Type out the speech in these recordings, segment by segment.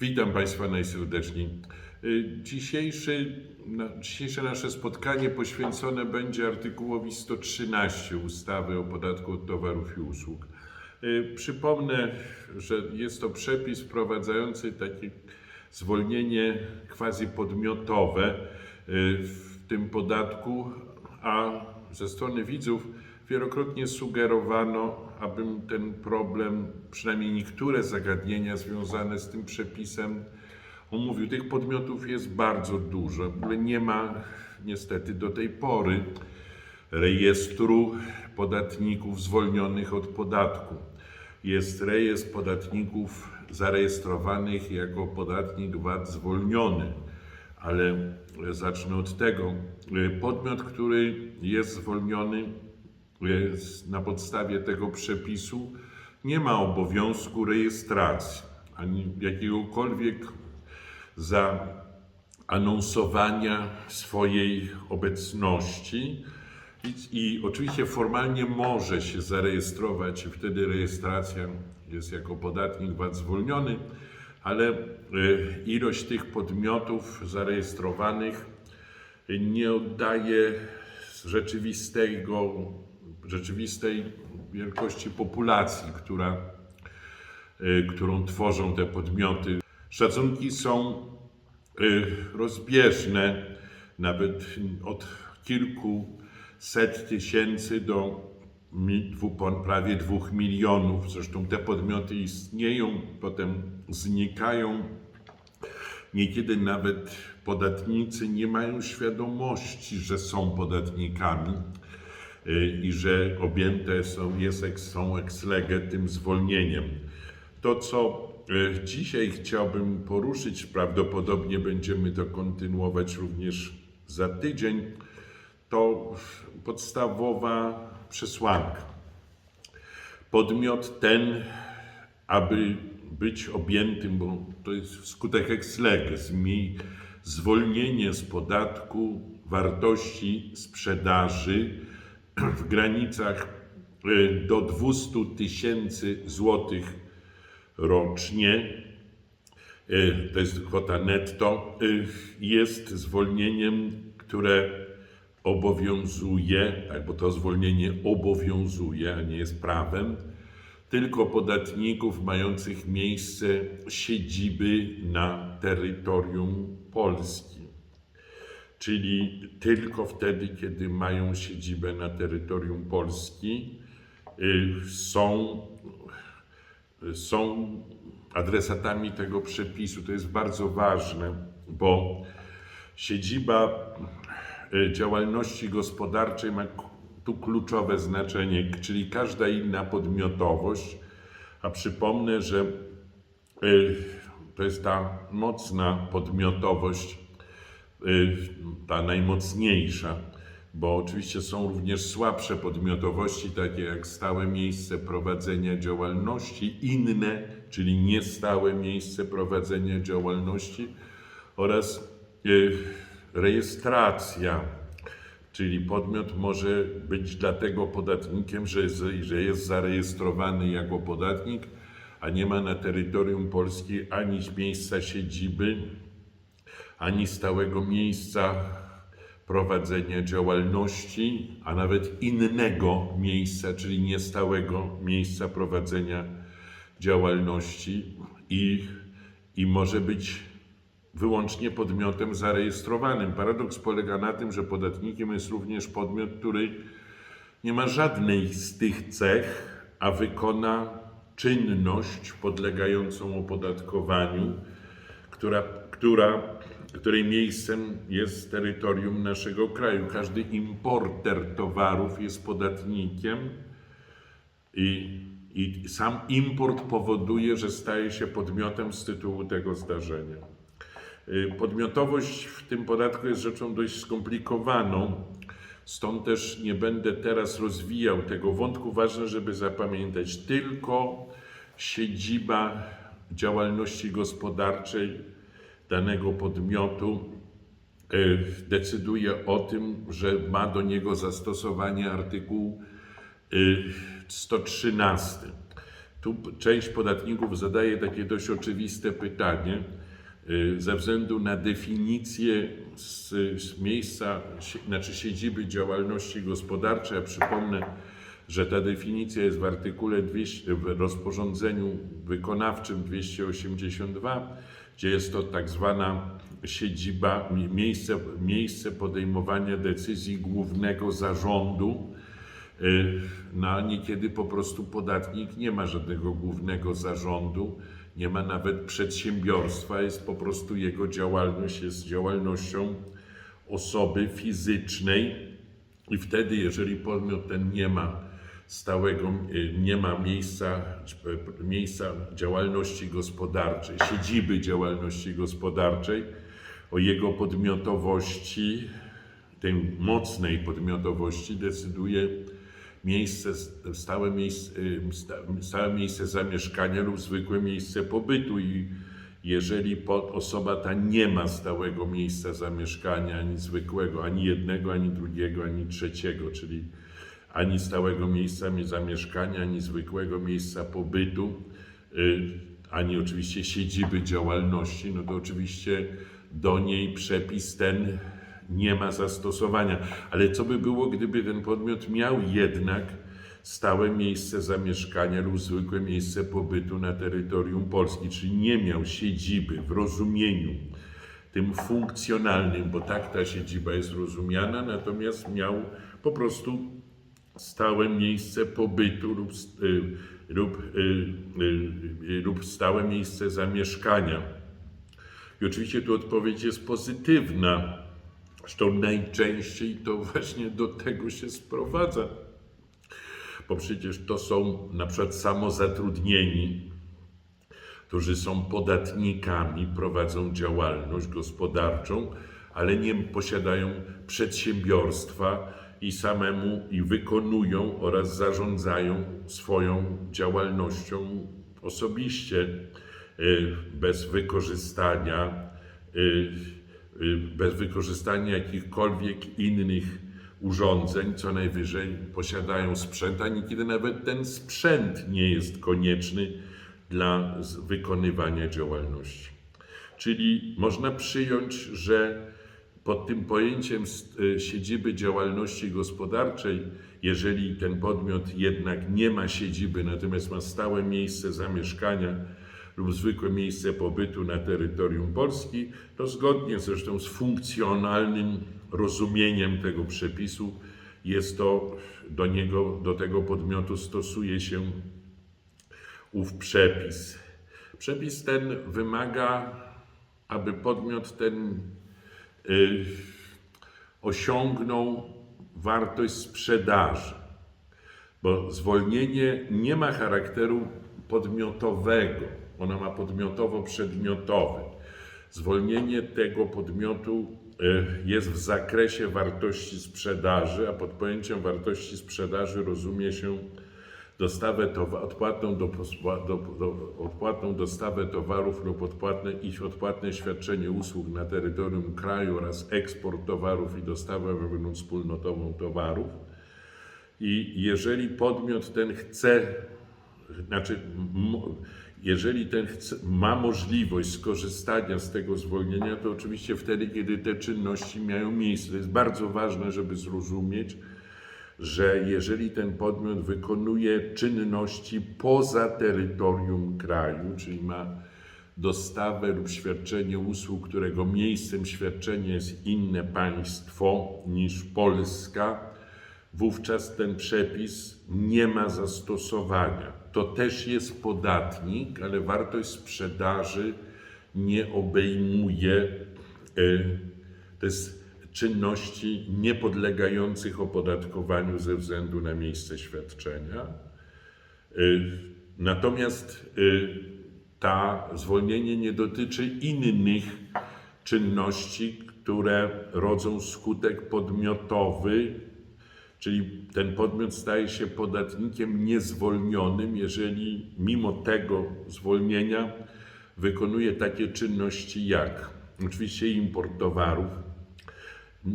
Witam Państwa najserdeczniej. Y, Dzisiejszy, dzisiejsze nasze spotkanie poświęcone będzie artykułowi 113 ustawy o podatku od towarów i usług. Y, Przypomnę, że jest to przepis wprowadzający takie zwolnienie quasi podmiotowe y, w tym podatku, a ze strony widzów wielokrotnie sugerowano, abym ten problem, przynajmniej niektóre zagadnienia związane z tym przepisem omówił. Tych podmiotów jest bardzo dużo, nie ma niestety do tej pory rejestru podatników zwolnionych od podatku. Jest rejestr podatników zarejestrowanych jako podatnik VAT zwolniony, ale zacznę od tego. Podmiot, który jest zwolniony na podstawie tego przepisu, nie ma obowiązku rejestracji ani jakiegokolwiek zaanonsowania swojej obecności. I, I oczywiście formalnie może się zarejestrować, wtedy rejestracja jest jako podatnik VAT zwolniony, ale y, ilość tych podmiotów zarejestrowanych nie oddaje rzeczywistego, rzeczywistej wielkości populacji, która, y, którą tworzą te podmioty. Szacunki są y, rozbieżne, nawet od kilku set tysięcy do prawie dwóch milionów. Zresztą te podmioty istnieją, potem znikają. Niekiedy nawet podatnicy nie mają świadomości, że są podatnikami i że objęte są, jest, są ex lege tym zwolnieniem. To, co y, dzisiaj chciałbym poruszyć, prawdopodobnie będziemy to kontynuować również za tydzień, to podstawowa przesłanka. Podmiot ten, aby być objętym, bo to jest skutek ex lege, zwolnienie z podatku wartości sprzedaży w granicach y, do 200 tysięcy złotych rocznie, y, to jest kwota netto, y, jest zwolnieniem, które obowiązuje, tak, bo to zwolnienie obowiązuje, a nie jest prawem, tylko podatników mających miejsce siedziby na terytorium Polski. Czyli tylko wtedy, kiedy mają siedzibę na terytorium Polski, y, są są adresatami tego przepisu. To jest bardzo ważne, bo siedziba e, działalności gospodarczej ma tu kluczowe znaczenie, czyli każda inna podmiotowość. A przypomnę, że e, to jest ta mocna podmiotowość, ta najmocniejsza, bo oczywiście są również słabsze podmiotowości, takie jak stałe miejsce prowadzenia działalności, inne, czyli niestałe miejsce prowadzenia działalności oraz y, rejestracja, czyli podmiot może być dlatego podatnikiem, że, że jest zarejestrowany jako podatnik, a nie ma na terytorium Polski ani miejsca siedziby, ani stałego miejsca prowadzenia działalności, a nawet innego miejsca, czyli niestałego miejsca prowadzenia działalności i, i może być wyłącznie podmiotem zarejestrowanym. Paradoks polega na tym, że podatnikiem jest również podmiot, który nie ma żadnej z tych cech, a wykona czynność podlegającą opodatkowaniu, która, która, której miejscem jest terytorium naszego kraju. Każdy importer towarów jest podatnikiem i, i sam import powoduje, że staje się podmiotem z tytułu tego zdarzenia. Y, Podmiotowość w tym podatku jest rzeczą dość skomplikowaną, stąd też nie będę teraz rozwijał tego wątku. Ważne, żeby zapamiętać, tylko siedziba działalności gospodarczej danego podmiotu y, decyduje o tym, że ma do niego zastosowanie artykuł y, 113. tu p- część podatników zadaje takie dość oczywiste pytanie, y, ze względu na definicję z, z miejsca, znaczy siedziby działalności gospodarczej. Ja przypomnę, że ta definicja jest w artykule 200, w rozporządzeniu wykonawczym 282, gdzie jest to tak zwana siedziba, mi- miejsce, miejsce podejmowania decyzji głównego zarządu. Y, No a niekiedy po prostu podatnik nie ma żadnego głównego zarządu, nie ma nawet przedsiębiorstwa, jest po prostu jego działalność jest działalnością osoby fizycznej i wtedy, jeżeli podmiot ten nie ma stałego, y, nie ma miejsca, miejsca działalności gospodarczej, siedziby działalności gospodarczej, o jego podmiotowości, tej mocnej podmiotowości decyduje miejsce, stałe miejsce, y, sta- stałe miejsce zamieszkania lub zwykłe miejsce pobytu i jeżeli osoba ta nie ma stałego miejsca zamieszkania, ani zwykłego, ani jednego, ani drugiego, ani trzeciego, czyli ani stałego miejsca mi- zamieszkania, ani zwykłego miejsca pobytu, y, ani oczywiście siedziby działalności, no to oczywiście do niej przepis ten nie ma zastosowania. Ale co by było, gdyby ten podmiot miał jednak stałe miejsce zamieszkania lub zwykłe miejsce pobytu na terytorium Polski, czyli nie miał siedziby w rozumieniu tym funkcjonalnym, bo tak ta siedziba jest rozumiana, natomiast miał po prostu stałe miejsce pobytu lub, y, lub, y, y, lub stałe miejsce zamieszkania. I oczywiście tu odpowiedź jest pozytywna. Zresztą najczęściej to właśnie do tego się sprowadza. Bo przecież to są na przykład samozatrudnieni, którzy są podatnikami, prowadzą działalność gospodarczą, ale nie posiadają przedsiębiorstwa i samemu i wykonują oraz zarządzają swoją działalnością osobiście, y, bez wykorzystania, y, y, bez wykorzystania jakichkolwiek innych urządzeń, co najwyżej posiadają sprzęt, a niekiedy nawet ten sprzęt nie jest konieczny dla wykonywania działalności. Czyli można przyjąć, że pod tym pojęciem y, siedziby działalności gospodarczej, jeżeli ten podmiot jednak nie ma siedziby, natomiast ma stałe miejsce zamieszkania lub zwykłe miejsce pobytu na terytorium Polski, to zgodnie zresztą z funkcjonalnym rozumieniem tego przepisu jest to do niego, do tego podmiotu stosuje się ów przepis. Przepis ten wymaga, aby podmiot ten y, osiągnął wartość sprzedaży, bo zwolnienie nie ma charakteru podmiotowego, ono ma podmiotowo-przedmiotowy. Zwolnienie tego podmiotu y, jest w zakresie wartości sprzedaży, a pod pojęciem wartości sprzedaży rozumie się dostawę towa- odpłatną, do, do, do, odpłatną dostawę towarów lub odpłatne, ich odpłatne świadczenie usług na terytorium kraju oraz eksport towarów i dostawę wewnątrzwspólnotową towarów. I jeżeli podmiot ten chce, znaczy, jeżeli ten chce, ma możliwość skorzystania z tego zwolnienia, to oczywiście wtedy, kiedy te czynności mają miejsce. To jest bardzo ważne, żeby zrozumieć, że jeżeli ten podmiot wykonuje czynności poza terytorium kraju, czyli ma dostawę lub świadczenie usług, którego miejscem świadczenia jest inne państwo niż Polska, wówczas ten przepis nie ma zastosowania. To też jest podatnik, ale wartość sprzedaży nie obejmuje y, to jest czynności niepodlegających opodatkowaniu ze względu na miejsce świadczenia. Y, Natomiast y, ta zwolnienie nie dotyczy innych czynności, które rodzą skutek podmiotowy, czyli ten podmiot staje się podatnikiem niezwolnionym, jeżeli mimo tego zwolnienia wykonuje takie czynności jak oczywiście import towarów,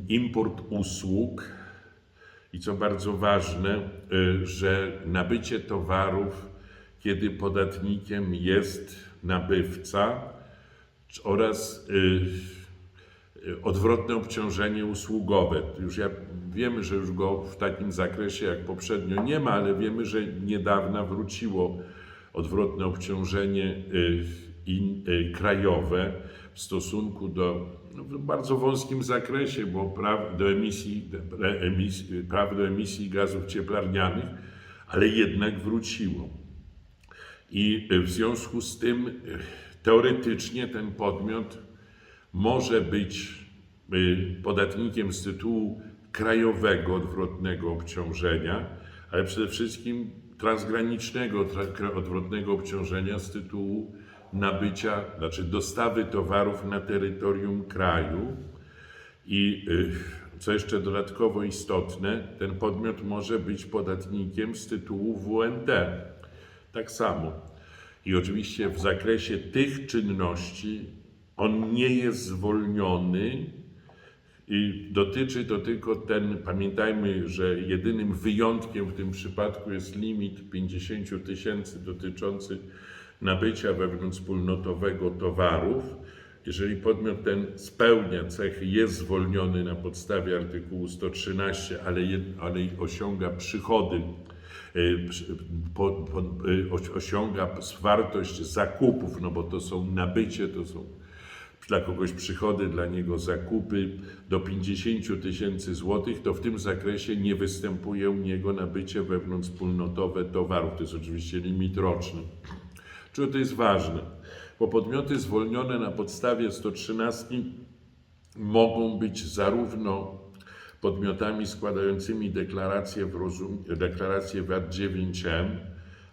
import usług i co bardzo ważne, y, że nabycie towarów kiedy podatnikiem jest nabywca oraz y, y, odwrotne obciążenie usługowe. Już ja wiemy, że już go w takim zakresie jak poprzednio nie ma, ale wiemy, że niedawna wróciło odwrotne obciążenie krajowe w stosunku do w bardzo wąskim zakresie, bo praw do emisji, emisji, praw do emisji gazów cieplarnianych, ale jednak wróciło. I w związku z tym y, teoretycznie ten podmiot może być y, podatnikiem z tytułu krajowego odwrotnego obciążenia, ale przede wszystkim transgranicznego tra- odwrotnego obciążenia z tytułu nabycia, znaczy dostawy towarów na terytorium kraju. I y, co jeszcze dodatkowo istotne, ten podmiot może być podatnikiem z tytułu WNT. Tak samo. I oczywiście w zakresie tych czynności on nie jest zwolniony i dotyczy to tylko ten, pamiętajmy, że jedynym wyjątkiem w tym przypadku jest limit 50 000 tysięcy dotyczący nabycia wewnątrzwspólnotowego towarów. Jeżeli podmiot ten spełnia cechy, jest zwolniony na podstawie artykułu 113, ale, ale osiąga przychody, y, po, po, y, osi- osiąga wartość zakupów, no bo to są nabycie, to są dla kogoś przychody, dla niego zakupy do 50 tysięcy złotych, to w tym zakresie nie występuje u niego nabycie wewnątrzwspólnotowe towarów. To jest oczywiście limit roczny. Czego to jest ważne? Bo podmioty zwolnione na podstawie 113 mogą być zarówno podmiotami składającymi deklaracje, w rozum, VAT 9M,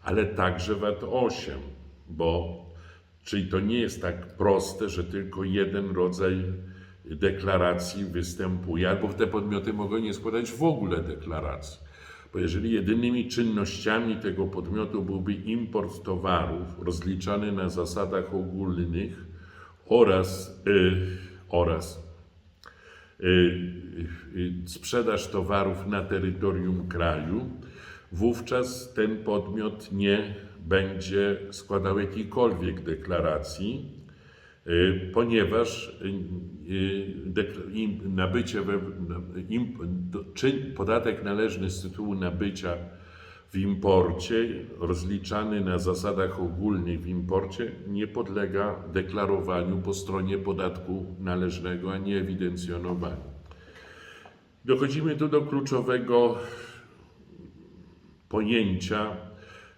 ale także VAT 8, bo czyli to nie jest tak proste, że tylko jeden rodzaj deklaracji występuje, albo te podmioty mogą nie składać w ogóle deklaracji. Bo jeżeli jedynymi czynnościami tego podmiotu byłby import towarów rozliczany na zasadach ogólnych oraz, y, oraz y, y, sprzedaż towarów na terytorium kraju, wówczas ten podmiot nie będzie składał jakiejkolwiek deklaracji, ponieważ y, y, nabycie, we, podatek należny z tytułu nabycia w imporcie, rozliczany na zasadach ogólnych w imporcie, nie podlega deklarowaniu po stronie podatku należnego, ani ewidencjonowaniu. Dochodzimy tu do kluczowego pojęcia,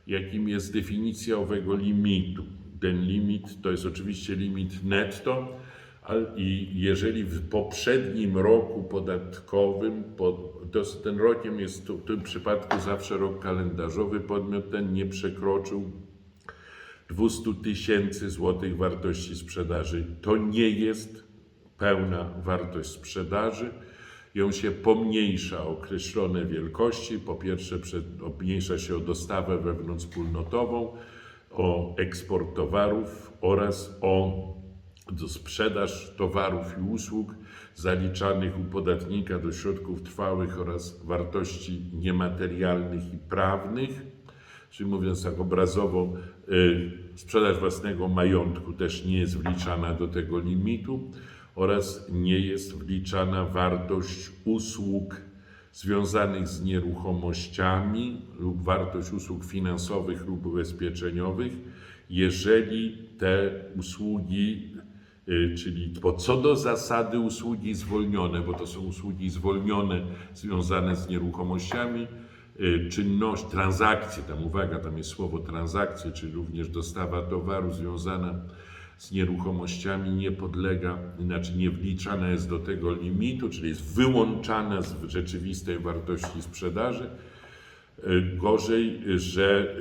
jakim jest definicja owego limitu. Ten limit to jest oczywiście limit netto, i jeżeli w poprzednim roku podatkowym, po, to ten rokiem jest w tym przypadku zawsze rok kalendarzowy, podmiot ten nie przekroczył 200 tysięcy złotych wartości sprzedaży. To nie jest pełna wartość sprzedaży. Ją się pomniejsza określone wielkości. Po pierwsze, przed, obmniejsza się o dostawę wewnątrzwspólnotową, o eksport towarów oraz o sprzedaż towarów i usług zaliczanych u podatnika do środków trwałych oraz wartości niematerialnych i prawnych. Czyli mówiąc tak obrazowo, y, sprzedaż własnego majątku też nie jest wliczana do tego limitu oraz nie jest wliczana wartość usług związanych z nieruchomościami lub wartość usług finansowych lub ubezpieczeniowych, jeżeli te usługi, y, czyli bo co do zasady usługi zwolnione, bo to są usługi zwolnione związane z nieruchomościami, y, czynność, transakcje, tam uwaga, tam jest słowo transakcje, czyli również dostawa towaru związana z nieruchomościami nie podlega, znaczy nie wliczana jest do tego limitu, czyli jest wyłączana z rzeczywistej wartości sprzedaży. Y, Gorzej, że,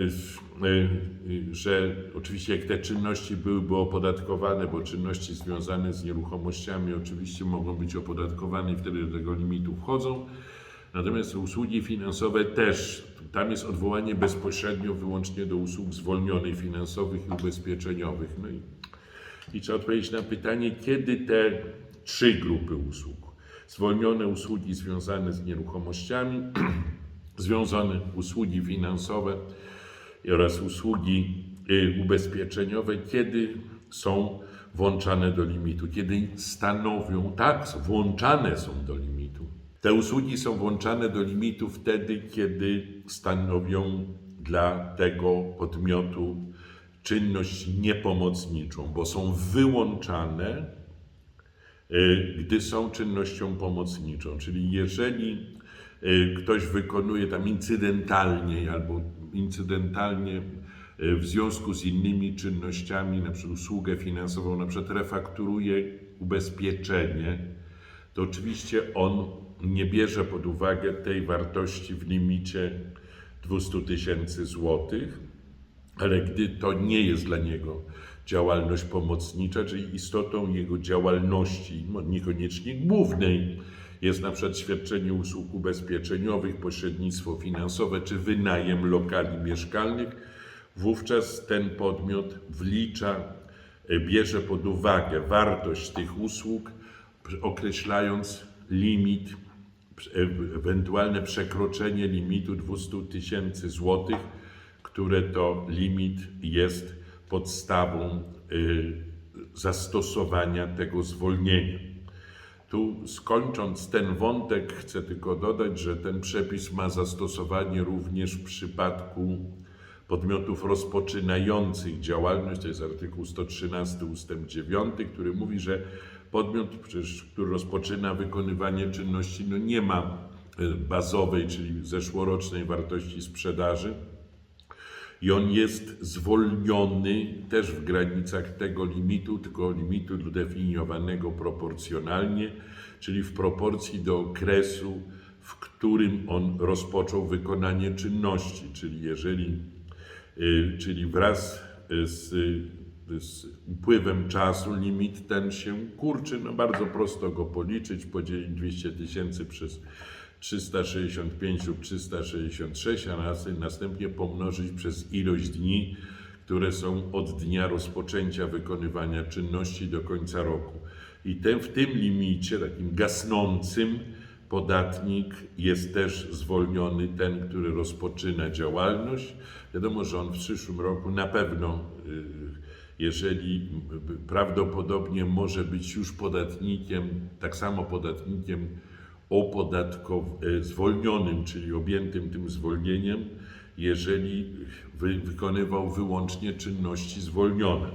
y, y, że oczywiście jak te czynności byłyby opodatkowane, bo czynności związane z nieruchomościami oczywiście mogą być opodatkowane i wtedy do tego limitu wchodzą. Natomiast usługi finansowe też, tam jest odwołanie bezpośrednio wyłącznie do usług zwolnionych finansowych i ubezpieczeniowych. No i, i trzeba odpowiedzieć na pytanie, kiedy te trzy grupy usług, zwolnione usługi związane z nieruchomościami, związane usługi finansowe oraz usługi y, ubezpieczeniowe, kiedy są włączane do limitu, kiedy stanowią, tak, włączane są do limitu. Te usługi są włączane do limitu wtedy, kiedy stanowią dla tego podmiotu czynność niepomocniczą, bo są wyłączane, y, gdy są czynnością pomocniczą. Czyli jeżeli y, ktoś wykonuje tam incydentalnie albo incydentalnie y, w związku z innymi czynnościami, na przykład usługę finansową, na przykład refakturuje ubezpieczenie, to oczywiście on nie bierze pod uwagę tej wartości w limicie 200 tysięcy złotych, ale gdy to nie jest dla niego działalność pomocnicza, czyli istotą jego działalności, no niekoniecznie głównej, jest na przykład świadczenie usług ubezpieczeniowych, pośrednictwo finansowe czy wynajem lokali mieszkalnych, wówczas ten podmiot wlicza, e, bierze pod uwagę wartość tych usług, określając limit, e, ewentualne przekroczenie limitu 200 tysięcy złotych, które to limit jest podstawą y, zastosowania tego zwolnienia. Tu skończąc ten wątek, chcę tylko dodać, że ten przepis ma zastosowanie również w przypadku podmiotów rozpoczynających działalność, to jest artykuł 113 ustęp 9, który mówi, że podmiot, który rozpoczyna wykonywanie czynności, no nie ma y, bazowej, czyli zeszłorocznej wartości sprzedaży, i on jest zwolniony też w granicach tego limitu, tylko limitu definiowanego proporcjonalnie, czyli w proporcji do okresu, w którym on rozpoczął wykonanie czynności, czyli jeżeli, y, czyli wraz z, z upływem czasu limit ten się kurczy, no bardzo prosto go policzyć, podzielić 200 tysięcy przez 365 lub 366, a następnie pomnożyć przez ilość dni, które są od dnia rozpoczęcia wykonywania czynności do końca roku. I ten, w tym limicie, takim gasnącym, podatnik jest też zwolniony, ten, który rozpoczyna działalność. Wiadomo, że on w przyszłym roku na pewno, y, jeżeli prawdopodobnie może być już podatnikiem, tak samo podatnikiem opodatkow- e, zwolnionym, czyli objętym tym zwolnieniem, jeżeli wy, wykonywał wyłącznie czynności zwolnione.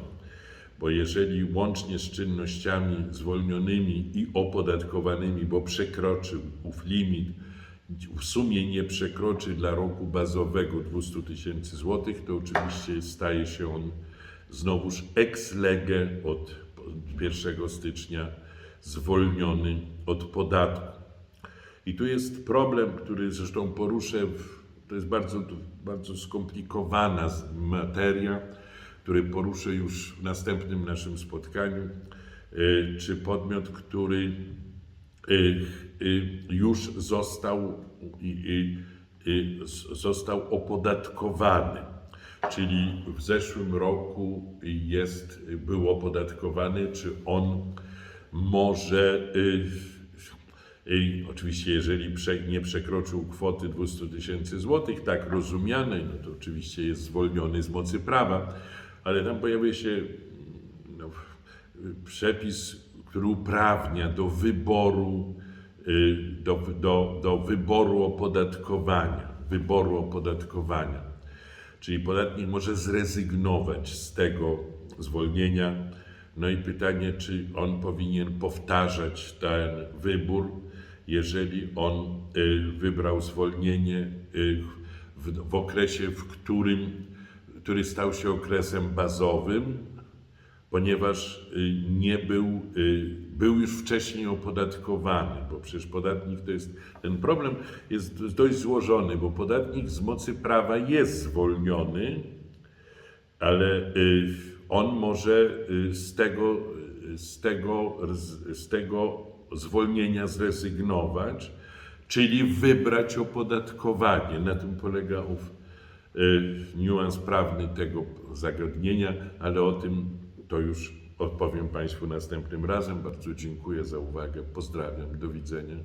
Bo jeżeli łącznie z czynnościami zwolnionymi i opodatkowanymi, bo przekroczył ów limit, w sumie nie przekroczy dla roku bazowego 200 tysięcy złotych, to oczywiście staje się on znowuż ex lege od 1 stycznia zwolniony od podatku. I tu jest problem, który zresztą poruszę, w, to jest bardzo, bardzo skomplikowana materia, który poruszę już w następnym naszym spotkaniu, y, czy podmiot, który y, y, już został, został opodatkowany, czyli w zeszłym roku jest, był opodatkowany, czy on może i oczywiście, jeżeli nie przekroczył kwoty 200 tysięcy złotych, tak rozumianej, no to oczywiście jest zwolniony z mocy prawa, ale tam pojawia się no, przepis, który uprawnia do wyboru, y, do, do, do wyboru opodatkowania, wyboru opodatkowania. Czyli podatnik może zrezygnować z tego zwolnienia. No i pytanie, czy on powinien powtarzać ten wybór, jeżeli on y, wybrał zwolnienie y, w, w okresie, w którym, który stał się okresem bazowym, ponieważ y, nie był, był już wcześniej opodatkowany, bo przecież podatnik to jest, ten problem jest dość złożony, bo podatnik z mocy prawa jest zwolniony, ale on może z tego, z tego, z tego zwolnienia zrezygnować, czyli wybrać opodatkowanie. Na tym polega ów y, niuans prawny tego zagadnienia, ale o tym to już odpowiem Państwu następnym razem. Bardzo dziękuję za uwagę. Pozdrawiam. Do widzenia.